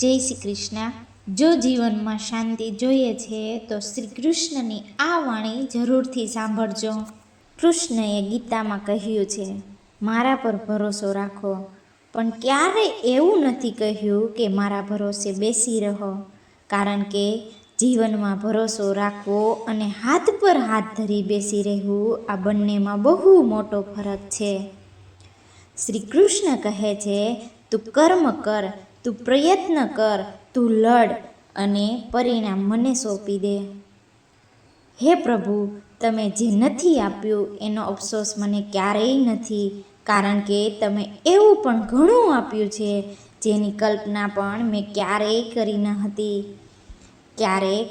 જય શ્રી કૃષ્ણ. જો જીવનમાં શાંતિ જોઈએ છે, તો શ્રી કૃષ્ણની આ વાણી જરૂરથી સાંભળજો. કૃષ્ણએ ગીતામાં કહ્યું છે, મારા પર ભરોસો રાખો. પણ ક્યારેય એવું નથી કહ્યું કે મારા ભરોસે બેસી રહો? કારણ કે જીવનમાં ભરોસો રાખવો અને હાથ પર હાથ ધરી બેસી રહેવું આ બંનેમાં બહુ મોટો ફરક છે. શ્રી કૃષ્ણ કહે છે, તું કર્મ કર તું પ્રયત્ન કર, તું લડ અને પરિણામ મને સોંપી દે. હે પ્રભુ, તમે જે નથી આપ્યું એનો અફસોસ મને ક્યારેય નથી, કારણ કે તમે એવું પણ ઘણું આપ્યું છે, જેની કલ્પના પણ મેં ક્યારેય કરી ન હતી. ક્યારેક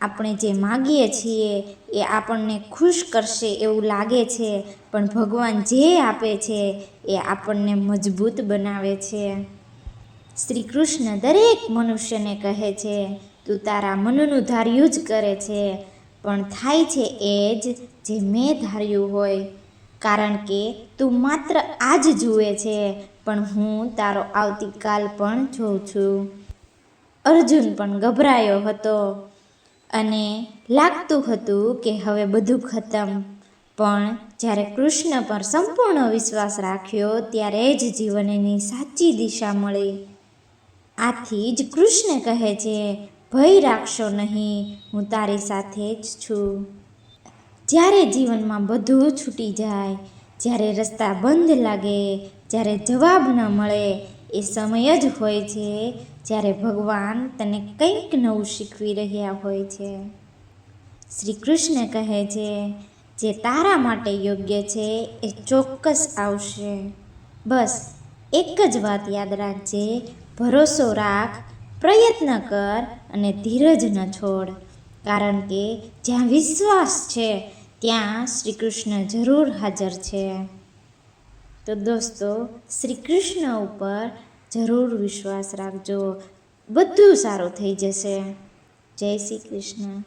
આપણે જે માગીએ છીએ એ આપણને ખુશ કરશે એવું લાગે છે, પણ ભગવાન જે આપે છે એ આપણને મજબૂત બનાવે છે. શ્રી કૃષ્ણ દરેક મનુષ્યને કહે છે, તું તારા મનનું ધાર્યું જ કરે છે, પણ થાય છે એ જ જે મેં ધાર્યું હોય. કારણ કે તું માત્ર આજ જુએ છે, પણ હું તારો આવતીકાલ પણ જોઉં છું. અર્જુન પણ ગભરાયો હતો અને લાગતું હતું કે હવે બધું ખતમ. પણ જ્યારે કૃષ્ણ પર સંપૂર્ણ વિશ્વાસ રાખ્યો, ત્યારે જ જીવનની સાચી દિશા મળી. આથી જ કૃષ્ણ કહે છે, ભય રાખશો નહીં, હું તારી સાથે જ છું. જ્યારે જીવનમાં બધું છૂટી જાય, જ્યારે રસ્તા બંધ લાગે, જ્યારે જવાબ ન મળે, એ સમય જ હોય છે જ્યારે ભગવાન તને કંઈક નવું શીખવી રહ્યા હોય છે. શ્રી કૃષ્ણ કહે છે, જે તારા માટે યોગ્ય છે, એ ચોક્કસ આવશે. બસ, એક જ વાત યાદ રાખજે ભરોસો રાખ, પ્રયત્ન કર અને ધીરજ ન છોડ. કારણ કે જ્યાં વિશ્વાસ છે, ત્યાં શ્રી કૃષ્ણ જરૂર હાજર છે. તો દોસ્તો શ્રી કૃષ્ણ ઉપર જરૂર વિશ્વાસ રાખજો. બધું સારું થઈ જશે. જય શ્રી કૃષ્ણ.